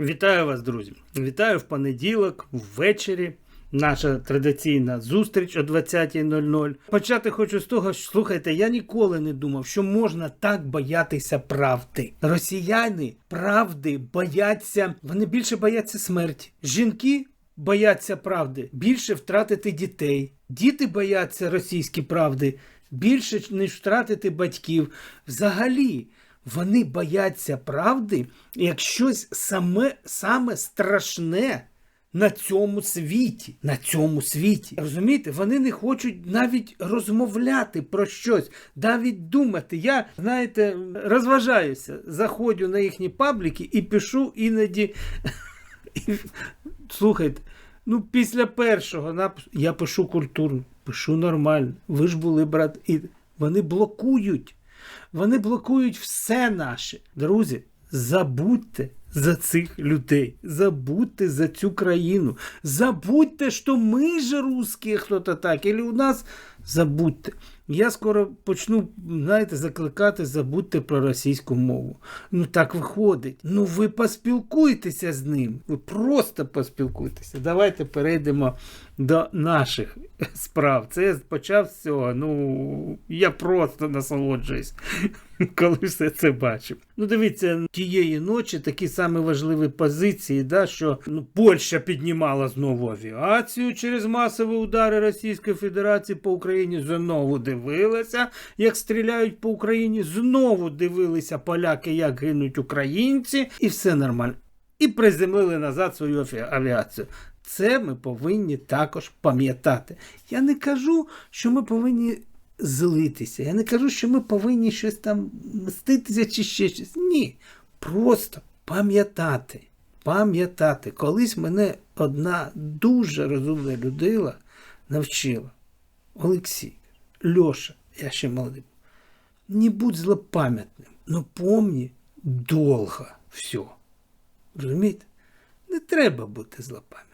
Вітаю вас, друзі! Вітаю в понеділок, ввечері. Наша традиційна зустріч о 20.00. Почати хочу з того, що слухайте, я ніколи не думав, що можна так боятися правди. Росіяни правди бояться, вони більше бояться смерті. Жінки бояться правди, більше втратити дітей. Діти бояться російської правди більше, ніж втратити батьків. Взагалі. Вони бояться правди як щось саме, саме страшне на цьому світі. На цьому світі. Розумієте, вони не хочуть навіть розмовляти про щось, навіть думати. Я, знаєте, розважаюся, заходжу на їхні пабліки і пишу іноді. Слухайте, ну після першого напису я пишу культурно, пишу нормально. Ви ж були брат, і вони блокують. Вони блокують все наше. Друзі, забудьте за цих людей, забудьте за цю країну, забудьте, що ми ж русські, хто-то так, або у нас забудьте. Я скоро почну, знаєте, закликати, забудьте про російську мову. Ну так виходить. Ну ви поспілкуйтеся з ним. Ви просто поспілкуйтеся. Давайте перейдемо до наших справ. Це я почав з цього. Ну я просто насолоджуюсь, коли все це бачив. Ну, дивіться, тієї ночі такі самі важливі позиції, да, що ну, Польща піднімала знову авіацію через масові удари Російської Федерації по Україні. Знову дивилася, як стріляють по Україні. Знову дивилися поляки, як гинуть українці, і все нормально. І приземлили назад свою авіацію. Це ми повинні також пам'ятати. Я не кажу, що ми повинні злитися. Я не кажу, що ми повинні щось там мститися чи ще щось. Ні. Просто пам'ятати. Пам'ятати. Колись мене одна дуже розумна людина навчила. Олексій, Льоша, я ще молодий. Не будь злопам'ятним, но помні довго все. Розумієте? Не треба бути злопам'ятним.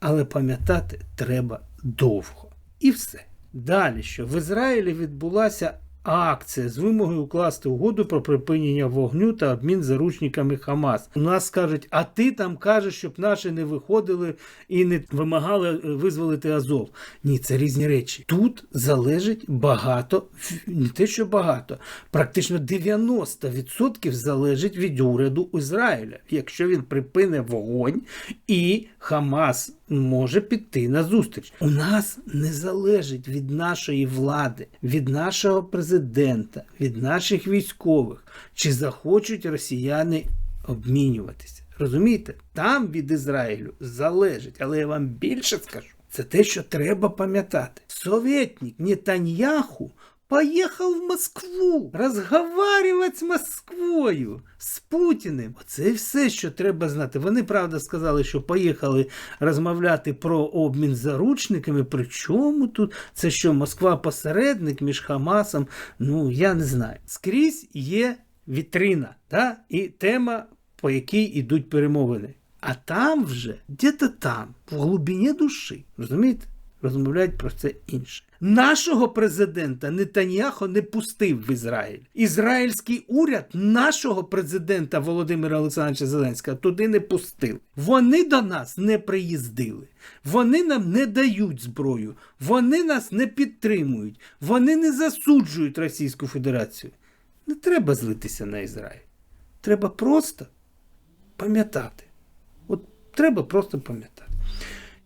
Але пам'ятати треба довго. І все. Далі що в Ізраїлі відбулася акція з вимогою укласти угоду про припинення вогню та обмін заручниками Хамас. У нас скажуть, а ти там кажеш, щоб наші не виходили і не вимагали е, визволити Азов. Ні, це різні речі. Тут залежить багато, не те, що багато, практично 90% залежить від уряду Ізраїля. Якщо він припине вогонь і Хамас може піти на зустріч. У нас не залежить від нашої влади, від нашого президента, від наших військових, чи захочуть росіяни обмінюватися. Розумієте? Там від Ізраїлю залежить, але я вам більше скажу. Це те, що треба пам'ятати. Советник Нетаньяху поїхав в Москву розговарювати з Москвою, з Путіним. Оце все, що треба знати. Вони, правда, сказали, що поїхали розмовляти про обмін заручниками. Причому тут це що Москва посередник між Хамасом? Ну, я не знаю. Скрізь є вітрина, да? і тема, по якій ідуть перемовини. А там вже, де-то там, в глибині душі, розумієте? Розмовляють про це інше. Нашого президента Нетаньяхо не пустив в Ізраїль. Ізраїльський уряд нашого президента Володимира Олександровича Зеленського туди не пустив. Вони до нас не приїздили. Вони нам не дають зброю. Вони нас не підтримують. Вони не засуджують Російську Федерацію. Не треба злитися на Ізраїль. Треба просто пам'ятати. От треба просто пам'ятати.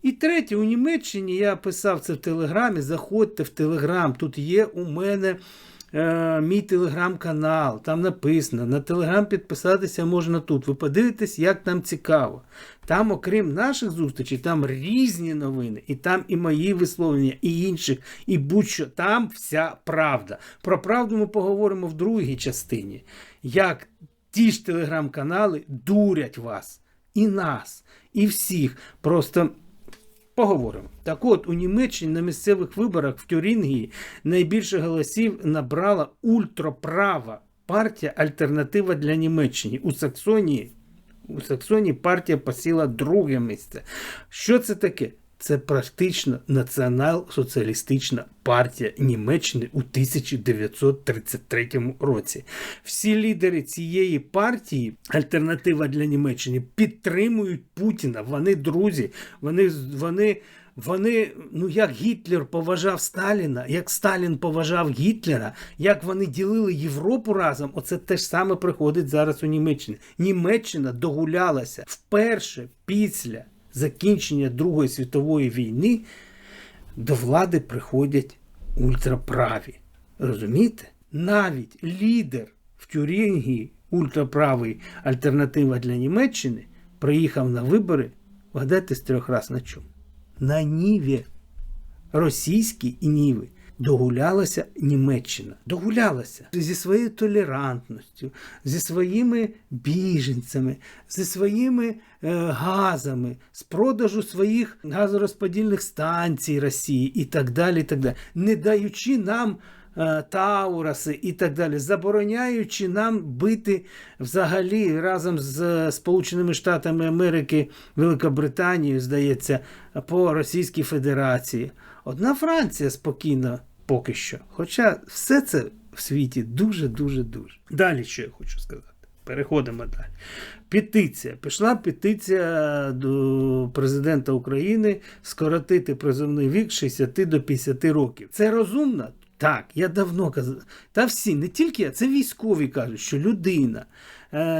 І третє, у Німеччині я писав це в Телеграмі. Заходьте в Телеграм. Тут є у мене е, мій телеграм-канал. Там написано. На Телеграм підписатися можна тут. Ви подивитесь, як там цікаво. Там, окрім наших зустрічей, там різні новини, і там і мої висловлення, і інших, і будь-що. Там вся правда. Про правду ми поговоримо в другій частині. Як ті ж телеграм-канали дурять вас, і нас, і всіх. Просто. Поговоримо. Так от, у Німеччині на місцевих виборах в Тюрінгії найбільше голосів набрала ультраправа партія Альтернатива для Німеччини. У Саксонії, у Саксонії партія посіла друге місце. Що це таке? Це практично націонал-соціалістична партія Німеччини у 1933 році. Всі лідери цієї партії, альтернатива для Німеччини, підтримують Путіна. Вони друзі, вони, вони, вони, ну як Гітлер поважав Сталіна, як Сталін поважав Гітлера, як вони ділили Європу разом, оце те ж саме приходить зараз у Німеччині. Німеччина догулялася вперше після закінчення Другої світової війни до влади приходять ультраправі. Розумієте? Навіть лідер в Тюрінгії, ультраправий альтернатива для Німеччини, приїхав на вибори, вгадайте з трьох раз на чому? На Ніві. Російській і Ніви. Догулялася Німеччина. Догулялася зі своєю толерантністю, зі своїми біженцями, зі своїми е, газами, з продажу своїх газорозподільних станцій Росії і так далі. і так далі, не даючи нам е, Таураси і так далі, забороняючи нам бити взагалі разом з е, Сполученими Штатами Америки, Великобританією, здається, по Російській Федерації. Одна Франція спокійна поки що. Хоча все це в світі дуже-дуже дуже. Далі що я хочу сказати. Переходимо далі. Петиція. Пішла петиція до президента України скоротити призовний вік з 60 до 50 років. Це розумно? Так, я давно казав. Та всі, не тільки я, це військові кажуть, що людина,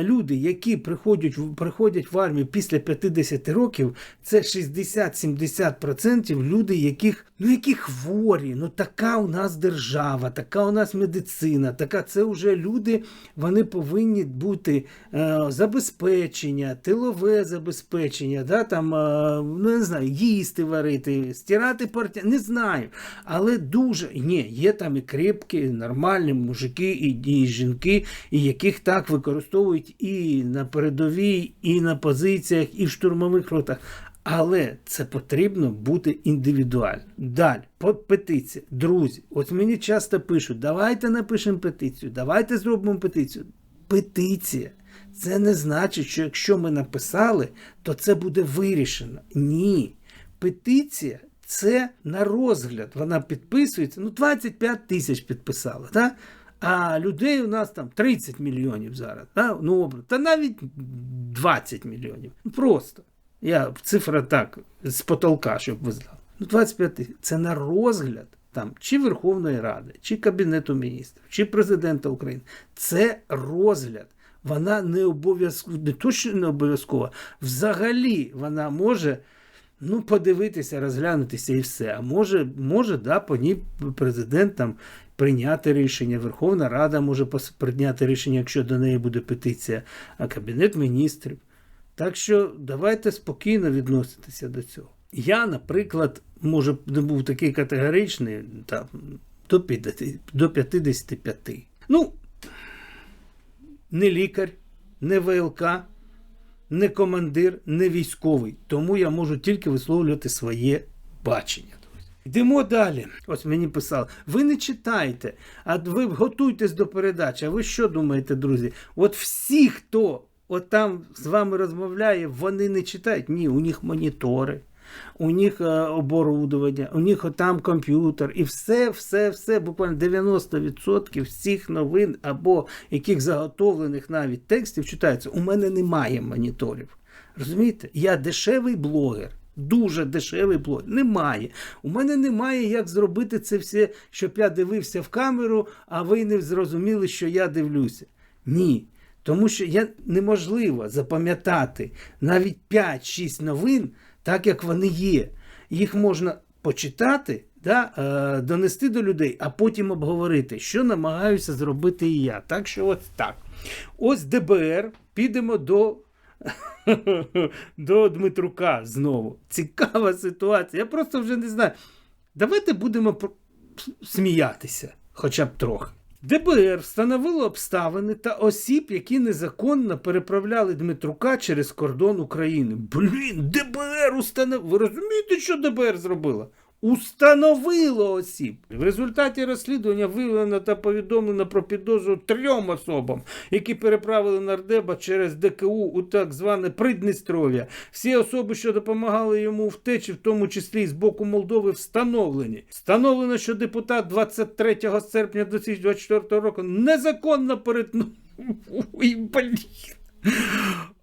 люди, які приходять, приходять в армію після 50 років, це 60-70% люди, яких, ну, які хворі. Ну така у нас держава, така у нас медицина, така це вже люди, вони повинні бути е, забезпечення, тилове забезпечення, да, там, е, ну не знаю, їсти варити, стирати партя, не знаю. Але дуже ні, є там і крепкі, нормальні мужики, і, і жінки, і яких так використовують і на передовій, і на позиціях, і в штурмових ротах. Але це потрібно бути індивідуально. Далі, петиція. Друзі, от мені часто пишуть: давайте напишемо петицію, давайте зробимо петицію. Петиція. Це не значить, що якщо ми написали, то це буде вирішено. Ні. Петиція це на розгляд. Вона підписується. Ну, 25 тисяч підписали. Так? А людей у нас там 30 мільйонів зараз. Та, ну, та навіть 20 мільйонів. Ну, просто. Я цифра так, з потолка, щоб ви знали. Ну, 25 тисяч. Це на розгляд там, чи Верховної Ради, чи Кабінету міністрів, чи президента України. Це розгляд. Вона не обов'язково, не то, що не обов'язкова, взагалі вона може ну, подивитися, розглянутися і все. А може, може да, по ній президент там прийняти рішення, Верховна Рада може прийняти рішення, якщо до неї буде петиція, а Кабінет міністрів. Так що давайте спокійно відноситися до цього. Я, наприклад, може, не був такий категоричний, там, до 50, до 55. Ну, не лікар, не ВЛК, не командир, не військовий. Тому я можу тільки висловлювати своє бачення. Йдемо далі. Ось мені писали. Ви не читайте, а ви готуйтесь до передачі. А ви що думаєте, друзі? От всі, хто от там з вами розмовляє, вони не читають. Ні, у них монітори. У них е, оборудовання, у них там комп'ютер, і все, все, все, буквально 90% всіх новин або яких заготовлених навіть текстів читаються. У мене немає моніторів. Розумієте? Я дешевий блогер. Дуже дешевий блогер. Немає. У мене немає як зробити це все, щоб я дивився в камеру, а ви не зрозуміли, що я дивлюся. Ні. Тому що я неможливо запам'ятати навіть 5-6 новин, так як вони є. Їх можна почитати, да, е, донести до людей, а потім обговорити, що намагаюся зробити і я. Так що ось так. Ось ДБР, підемо до. До Дмитрука знову. Цікава ситуація. Я просто вже не знаю. Давайте будемо сміятися, хоча б трохи. ДБР встановило обставини та осіб, які незаконно переправляли Дмитрука через кордон України. Блін, ДБР установило. Ви розумієте, що ДБР зробила? Установило осіб. В результаті розслідування виявлено та повідомлено про підозру трьом особам, які переправили нардеба через ДКУ у так зване Придністров'я. Всі особи, що допомагали йому втечі, в тому числі і з боку Молдови, встановлені. Встановлено, що депутат 23 серпня 2024 року незаконно перетнув. Ой, блін.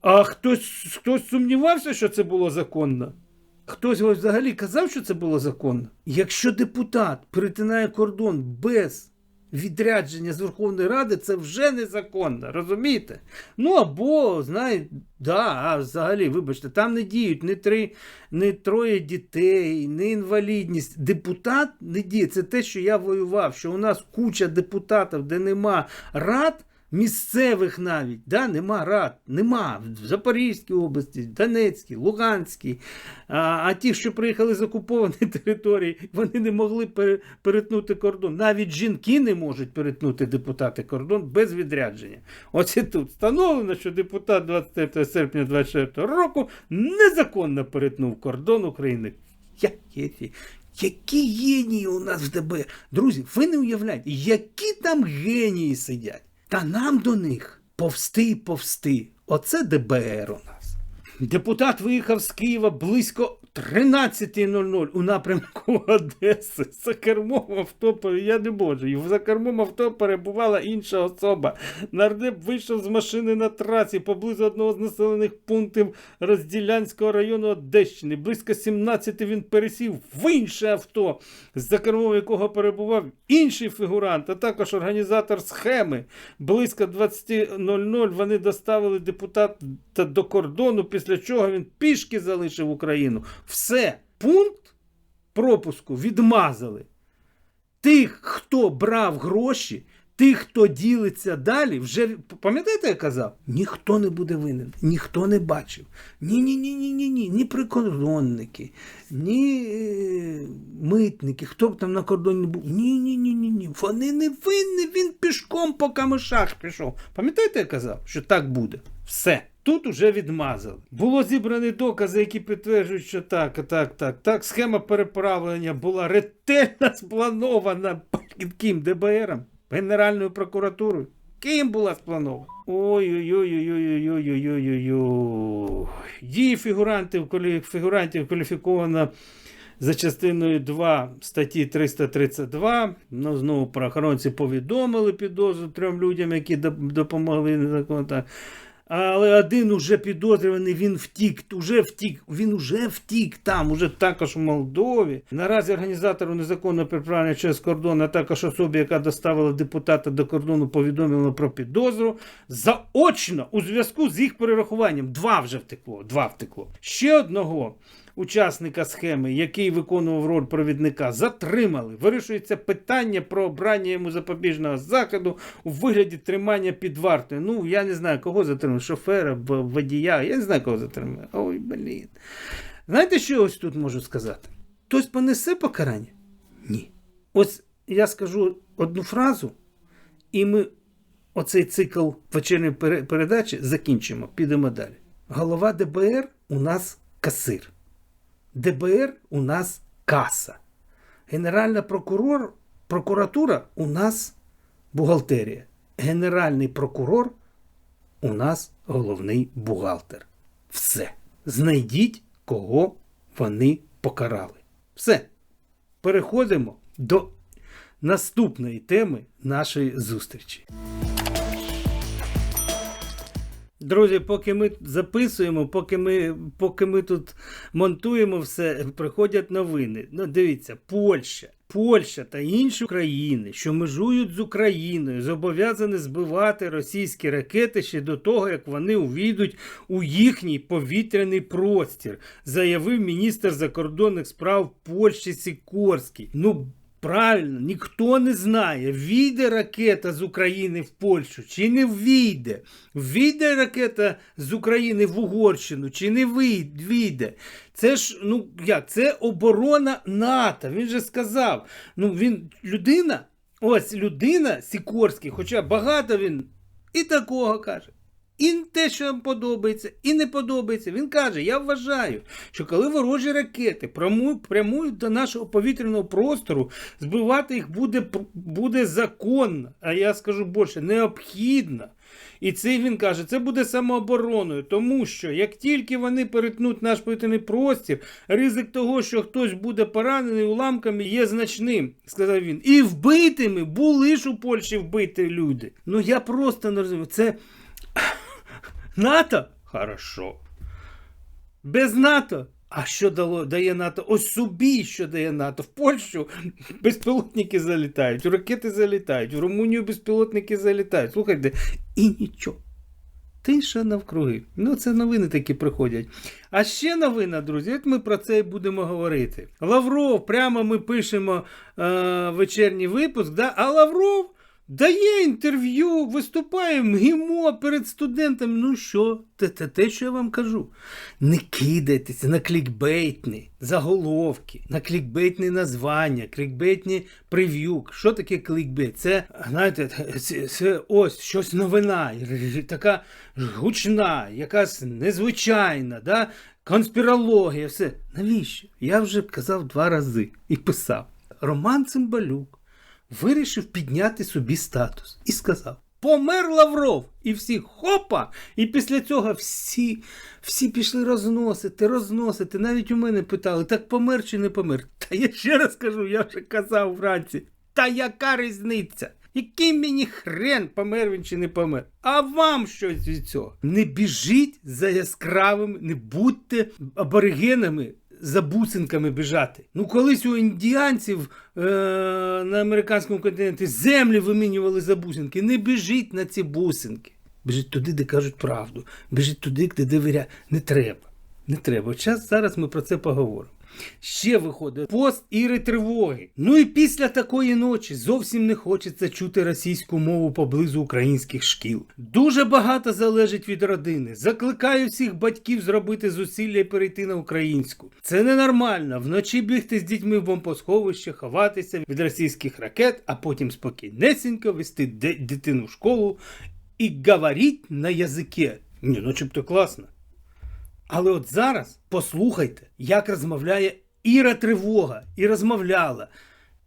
А хтось, хтось сумнівався, що це було законно? Хтось взагалі казав, що це було законно. Якщо депутат перетинає кордон без відрядження з Верховної Ради, це вже незаконно, розумієте? Ну або, знаєте, да, а взагалі, вибачте, там не діють ні три, ні троє дітей, ні інвалідність. Депутат не діє. Це те, що я воював, що у нас куча депутатів, де нема рад. Місцевих навіть, да, нема рад, нема в Запорізькій області, Донецькій, Луганській. А, а ті, що приїхали з окупованої території, вони не могли пере- перетнути кордон. Навіть жінки не можуть перетнути депутати кордон без відрядження. Оце тут встановлено, що депутат 23 серпня 24 року незаконно перетнув кордон України. Які, які генії у нас в ДБР. Друзі, ви не уявляєте, які там генії сидять. Та нам до них повсти і повсти. Оце ДБР у нас. Депутат виїхав з Києва близько 13.00 у напрямку Одеси. За кермом авто, я не можу. За кермом авто перебувала інша особа. Нардеп вийшов з машини на трасі поблизу одного з населених пунктів Розділянського району Одещини. Близько 17 він пересів в інше авто, за кермом якого перебував інший фігурант, а також організатор схеми. Близько 20.00 вони доставили депутата до кордону, після чого він пішки залишив Україну. Все, пункт пропуску відмазали. Тих, хто брав гроші, тих, хто ділиться далі, вже пам'ятаєте, я казав? Ніхто не буде винен, ніхто не бачив. Ні, ні, ні, ні, ні, ні, прикордонники, ні е, митники, хто б там на кордоні був. Ні, ні, ні, ні, ні. Вони не винні, він пішком по камишах пішов. Пам'ятаєте, я казав, що так буде? Все. Тут уже відмазали. Було зібрані докази, які підтверджують, що так, так, так, так. Схема переправлення була ретельно спланована ким ДБРом, Генеральною прокуратурою. Ким була спланована? Ой-ой-ой-ой-ой-ой-ой-ой-ой. Дії фігурантів, фігурантів кваліфіковано за частиною 2 статті 332. Ну, знову правоохоронці повідомили підозру трьом людям, які доп- допомогли незаконно. Але один уже підозрюваний, він втік, уже втік, він уже втік там, уже також в Молдові. Наразі організатору незаконного переправлення через кордон, а також особі, яка доставила депутата до кордону, повідомлено про підозру заочно у зв'язку з їх перерахуванням. Два вже втекло. Два втекло. Ще одного учасника схеми, який виконував роль провідника, затримали. Вирішується питання про обрання йому запобіжного заходу у вигляді тримання під вартою. Ну, я не знаю, кого затримали, шофера, водія, я не знаю, кого затримали. Ой, блін. Знаєте, що я ось тут можу сказати? Хтось понесе покарання? Ні. Ось я скажу одну фразу, і ми оцей цикл вечірньої передачі закінчимо, підемо далі. Голова ДБР у нас касир. ДБР у нас каса. Генеральна прокурор, прокуратура у нас бухгалтерія. Генеральний прокурор у нас головний бухгалтер. Все. Знайдіть, кого вони покарали. Все. Переходимо до наступної теми нашої зустрічі. Друзі, поки ми записуємо, поки ми, поки ми тут монтуємо все, приходять новини. Ну, дивіться, Польща. Польща та інші країни, що межують з Україною, зобов'язані збивати російські ракети ще до того, як вони увійдуть у їхній повітряний простір, заявив міністр закордонних справ Польщі Сікорський. Ну, Правильно, ніхто не знає, війде ракета з України в Польщу чи не війде. Війде ракета з України в Угорщину чи не війде. Це ж, ну як, це оборона НАТО. Він же сказав. Ну, він людина, ось людина Сікорський, хоча багато він і такого каже. І те, що нам подобається, і не подобається. Він каже: я вважаю, що коли ворожі ракети прямують до нашого повітряного простору, збивати їх буде, буде законно, а я скажу більше, необхідно. І це він каже, це буде самообороною, тому що як тільки вони перетнуть наш повітряний простір, ризик того, що хтось буде поранений уламками, є значним, сказав він. І вбитими були ж у Польщі вбиті люди. Ну я просто не розумію. Це НАТО? Хорошо. Без НАТО. А що дало, дає НАТО? Ось собі, що дає НАТО. В Польщу безпілотники залітають, ракети залітають, в Румунію безпілотники залітають. Слухайте, і нічого. Тиша навкруги. Ну, це новини такі приходять. А ще новина, друзі, от ми про це і будемо говорити. Лавров, прямо ми пишемо е, вечірній випуск, да? а Лавров дає інтерв'ю, виступає МГІМО перед студентами. Ну що, те, те, те, що я вам кажу. Не кидайтеся на клікбейтні заголовки, на клікбейтні названня, клікбейтні прев'ю. Що таке клікбейт? Це, знаєте, це, це ось щось новина, така гучна, якась незвичайна, да? конспірологія, все. Навіщо? Я вже казав два рази і писав. Роман Цимбалюк вирішив підняти собі статус і сказав: Помер Лавров! І всі хопа! І після цього всі, всі пішли розносити, розносити. Навіть у мене питали, так помер чи не помер? Та я ще раз кажу, я вже казав вранці. Та яка різниця? Який мені хрен, помер він чи не помер? А вам щось від цього? Не біжіть за яскравим, не будьте аборигенами за бусинками біжати. Ну, колись у індіанців е- на американському континенті землі вимінювали за бусинки. Не біжіть на ці бусинки. Біжіть туди, де кажуть правду. Біжіть туди, де довіряють. Не треба. Не треба. Час зараз ми про це поговоримо. Ще виходить пост Іри тривоги. Ну і після такої ночі зовсім не хочеться чути російську мову поблизу українських шкіл. Дуже багато залежить від родини. Закликаю всіх батьків зробити зусилля і перейти на українську. Це ненормально. Вночі бігти з дітьми в бомбосховище, ховатися від російських ракет, а потім спокійнесенько вести дитину в школу і говорити на язикі. Ні, ну то класно. Але от зараз послухайте, як розмовляє Іра Тривога і розмовляла.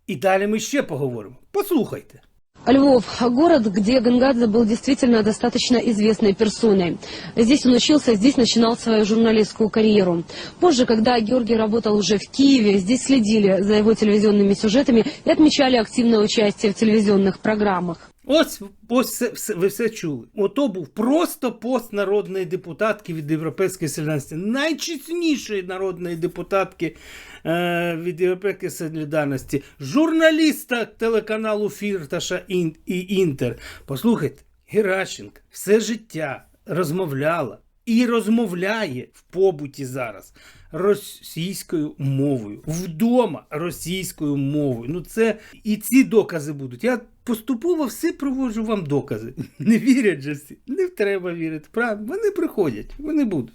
І далі ми ще поговоримо. Послухайте. Львов – город, где Гангадзе был действительно достаточно известной персоной. Здесь он учился, здесь начинал свою журналистскую карьеру. Позже, когда Георгий работал уже в Киеве, здесь следили за его телевизионными сюжетами и отмечали активное участие в телевизионных программах. Ось ось все, ви все чули. Ото був просто пост народної депутатки від Європейської солідарності, найчеснішої народної депутатки е, від Європейської солідарності, журналіста телеканалу Фірташа і Інтер. Послухайте, Геращенко все життя розмовляла і розмовляє в побуті зараз російською мовою, вдома російською мовою. Ну це і ці докази будуть. Я поступово все проводжу вам докази. Не вірять же всі. Не треба вірити. Правда, вони приходять, вони будуть.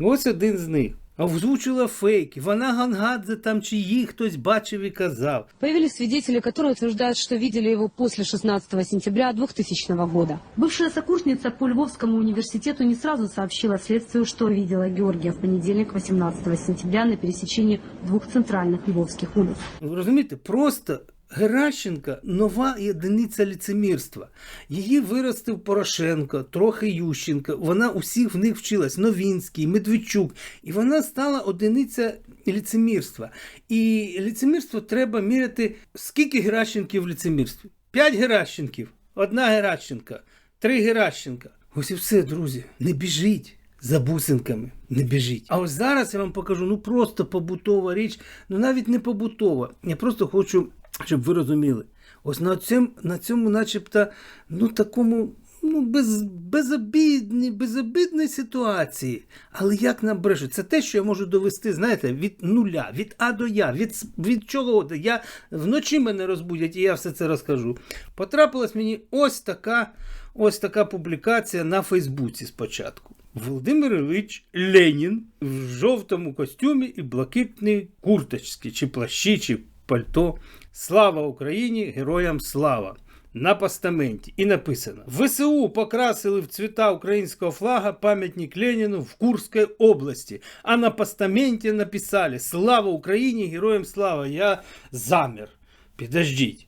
Ось один з них А озвучила фейки. Вона Гангадзе там чи її хтось бачив і казав. Появились свидетели, которые утверждают, что видели его после 16 сентября 2000 года. Бывшая сокурсница по Львовскому университету не сразу сообщила следствию, что видела Георгия в понедельник 18 сентября на пересечении двух центральных львовских улиц. Ви розумієте, просто Геращенка нова єдиниця ліцемірства. Її виростив Порошенко, трохи Ющенко. Вона усіх в них вчилась. Новінський, Медведчук. І вона стала одиниця ліцемірства. І ліцемірство треба міряти. Скільки Геращенків в ліцемірстві? П'ять Геращенків, одна Геращенка, три Геращенка. Ось і все, друзі. Не біжіть. За бусинками не біжіть. А ось зараз я вам покажу ну просто побутова річ, ну навіть не побутова. Я просто хочу, щоб ви розуміли. Ось на цьому, на цьому начебто, ну такому ну, без, безобідній, безобідній ситуації. Але як нам брешуть? Це те, що я можу довести, знаєте, від нуля, від А до Я, від, від чого. Я вночі мене розбудять, і я все це розкажу. Потрапилась мені ось така, ось така публікація на Фейсбуці спочатку. Володимир Ілліч Ленін в жовтому костюмі і блакитній курточці, чи плащі, чи пальто. Слава Україні! Героям слава! на постаменті і написано: ВСУ покрасили в цвіта українського флага пам'ятник Леніну в Курській області. А на постаменті написали Слава Україні! Героям слава! Я замір. Підождіть.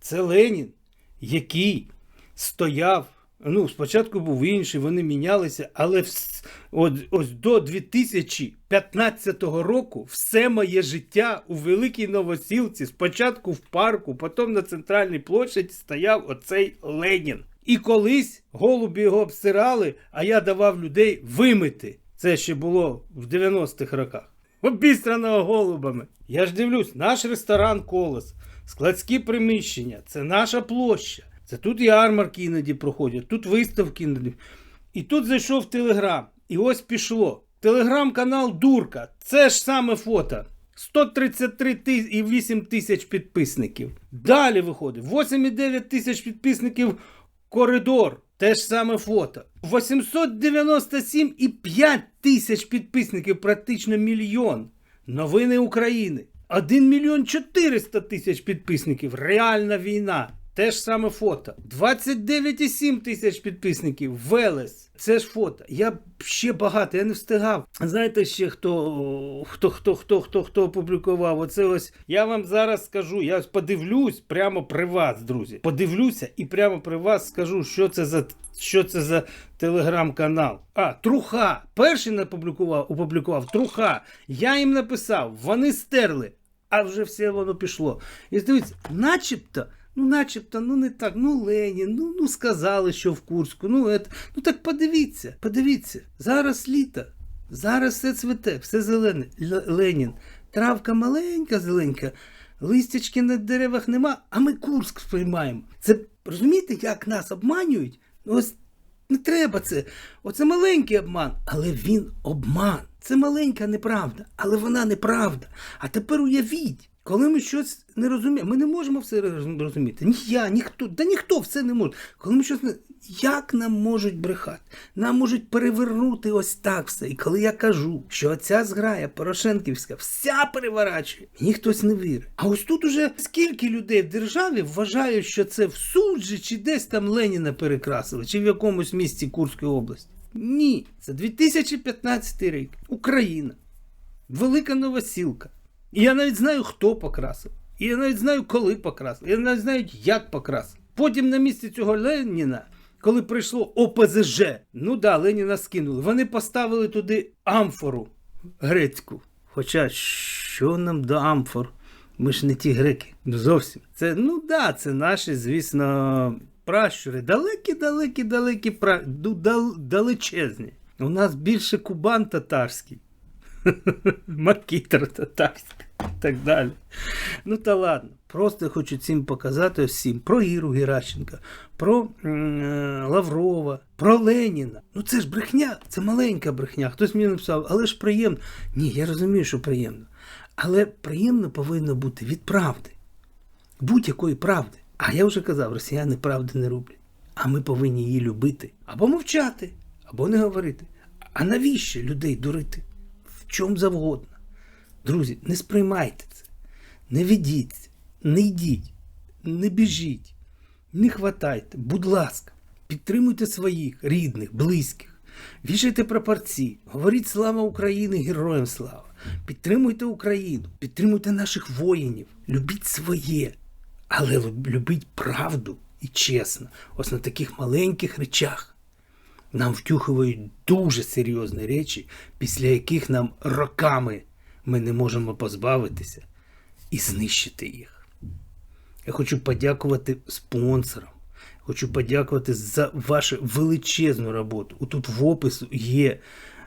Це Ленін, який стояв. Ну, спочатку був інший, вони мінялися, але вс- от, ось до 2015 року все моє життя у Великій Новосілці, спочатку в парку, потім на центральній площаді стояв оцей Ленін. І колись голубі його обсирали, а я давав людей вимити. Це ще було в 90-х роках. Обістраного голубами. Я ж дивлюсь, наш ресторан Колос, складські приміщення, це наша площа. Це тут ярмарки іноді проходять, тут виставки іноді. І тут зайшов Телеграм. І ось пішло. Телеграм-канал Дурка. Це ж саме фото. 133 тис- і 8 тисяч підписників. Далі виходить 8,9 тисяч підписників коридор. Те ж саме фото. 897 і 5 тисяч підписників, практично мільйон. Новини України. 1 мільйон 400 тисяч підписників. Реальна війна. Те ж саме фото. 29,7 тисяч підписників. Велес. Це ж фото. Я ще багато, я не встигав. Знаєте ще хто хто хто хто хто хто опублікував? Оце ось я вам зараз скажу. Я подивлюсь прямо при вас, друзі. Подивлюся і прямо при вас скажу, що це за що це за телеграм-канал. А, Труха. Перший напублікував, опублікував Труха. Я їм написав, вони стерли, а вже все воно пішло. І дивіться, начебто. Ну, начебто, ну не так, ну Ленін, ну, ну сказали, що в Курську, ну ет, ну так подивіться, подивіться. Зараз літо, зараз все цвете, все зелене. Л- Ленін, травка маленька, зеленька, листячки на деревах нема, а ми Курськ сприймаємо. Це розумієте, як нас обманюють? Ну, ось не треба це. Оце маленький обман, але він обман. Це маленька неправда, але вона неправда. А тепер уявіть, коли ми щось не розуміємо, ми не можемо все роз- розуміти. Ні я, ніхто, да ніхто все не може. Коли ми щось не. Як нам можуть брехати? Нам можуть перевернути ось так все. І коли я кажу, що ця зграя Порошенківська вся переворачує, мені хтось не вірить. А ось тут уже скільки людей в державі вважають, що це в суджі чи десь там Леніна перекрасили, чи в якомусь місті Курської області. Ні, це 2015 рік. Україна. Велика новосілка. І я навіть знаю, хто покрасив. І я навіть знаю, коли покрасив. Я навіть знаю, як покрасив. Потім на місці цього Леніна, коли прийшло ОПЗЖ, ну да, Леніна скинули. Вони поставили туди амфору грецьку. Хоча що нам до амфор? Ми ж не ті греки. Ну зовсім. Це, ну да, це наші, звісно, пращури. Далекі, далекі, далекі пра... ну, дал... далечезні. У нас більше кубан татарський. Макітер татарський так далі. Ну та ладно. Просто хочу цим показати всім про Іру Геращенка, про е, Лаврова, про Леніна. Ну це ж брехня, це маленька брехня. Хтось мені написав, але ж приємно. Ні, я розумію, що приємно. Але приємно повинно бути від правди. Будь-якої правди. А я вже казав, росіяни правди не роблять. А ми повинні її любити або мовчати, або не говорити. А навіщо людей дурити? В чому завгодно. Друзі, не сприймайте це, не ведіться, не йдіть, не біжіть, не хватайте, будь ласка, підтримуйте своїх рідних, близьких, вішайте прапорці, говоріть слава Україні, героям слава. Підтримуйте Україну, підтримуйте наших воїнів, любіть своє, але любіть правду і чесно. Ось на таких маленьких речах нам втюхують дуже серйозні речі, після яких нам роками ми не можемо позбавитися і знищити їх. Я хочу подякувати спонсорам. Хочу подякувати за вашу величезну роботу. Тут в опису є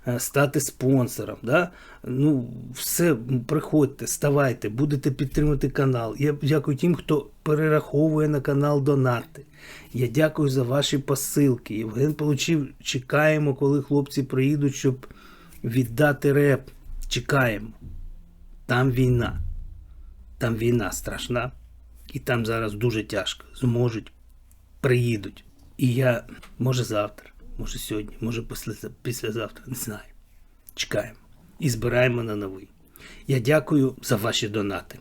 е, стати спонсором. Да? Ну, все, приходьте, ставайте, будете підтримувати канал. Я дякую тим, хто перераховує на канал донати. Я дякую за ваші посилки. Євген получив, чекаємо, коли хлопці приїдуть, щоб віддати реп. Чекаємо. Там війна. Там війна страшна. І там зараз дуже тяжко. Зможуть, приїдуть. І я, може завтра, може сьогодні, може після, післязавтра, не знаю. Чекаємо. І збираємо на новий. Я дякую за ваші донати.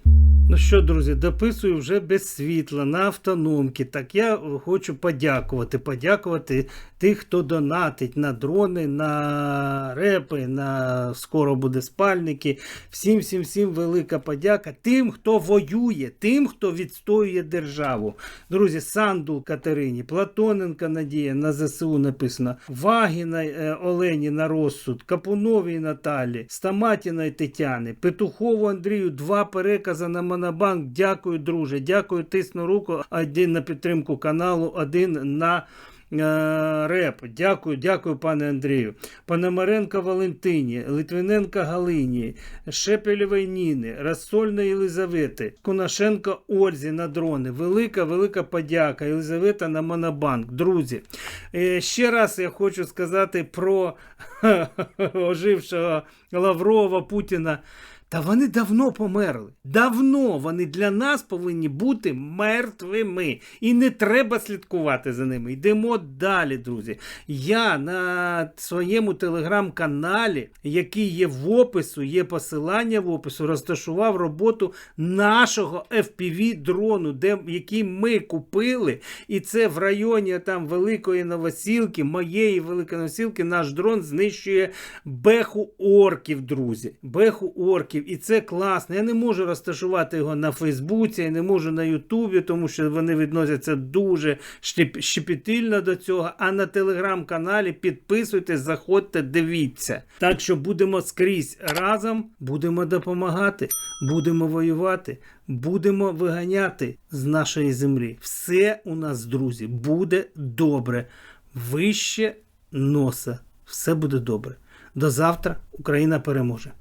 Ну що, друзі, дописую вже без світла на автономки. Так я хочу подякувати. Подякувати тих, хто донатить на дрони, на репи, на скоро буде спальники. Всім, всім, всім велика подяка. Тим, хто воює, тим, хто відстоює державу. Друзі, Сандул Катерині, Платоненка Надія на ЗСУ написано, Вагіна е, Олені на розсуд, Капуновій Наталі, Стаматіної Тетяни, Петухову Андрію, два перекази на Монобанк. Дякую, друже. Дякую, тисну руку. Один на підтримку каналу, один на. Е, Реп, дякую, дякую, пане Андрію. Пономаренко Валентині, Литвиненко Галині, Шепелєвої Ніни, Рассольної Єлизавети, Конашенко Ользі на дрони. Велика, велика подяка. Єлизавета на Монобанк. Друзі, е, ще раз я хочу сказати про ожившого Лаврова Путіна. Та вони давно померли. Давно вони для нас повинні бути мертвими. І не треба слідкувати за ними. Йдемо далі, друзі. Я на своєму телеграм-каналі, який є в опису, є посилання в опису, розташував роботу нашого FPV дрону, де, який ми купили. І це в районі там Великої Новосілки, моєї Великої Новосілки, наш дрон знищує беху орків, друзі. Беху орків. І це класно. Я не можу розташувати його на Фейсбуці, я не можу на Ютубі, тому що вони відносяться дуже щеп- щепетильно до цього. А на телеграм-каналі підписуйтесь, заходьте, дивіться. Так що будемо скрізь разом, будемо допомагати, будемо воювати, будемо виганяти з нашої землі. Все у нас, друзі, буде добре. Вище носа. Все буде добре. До завтра Україна переможе.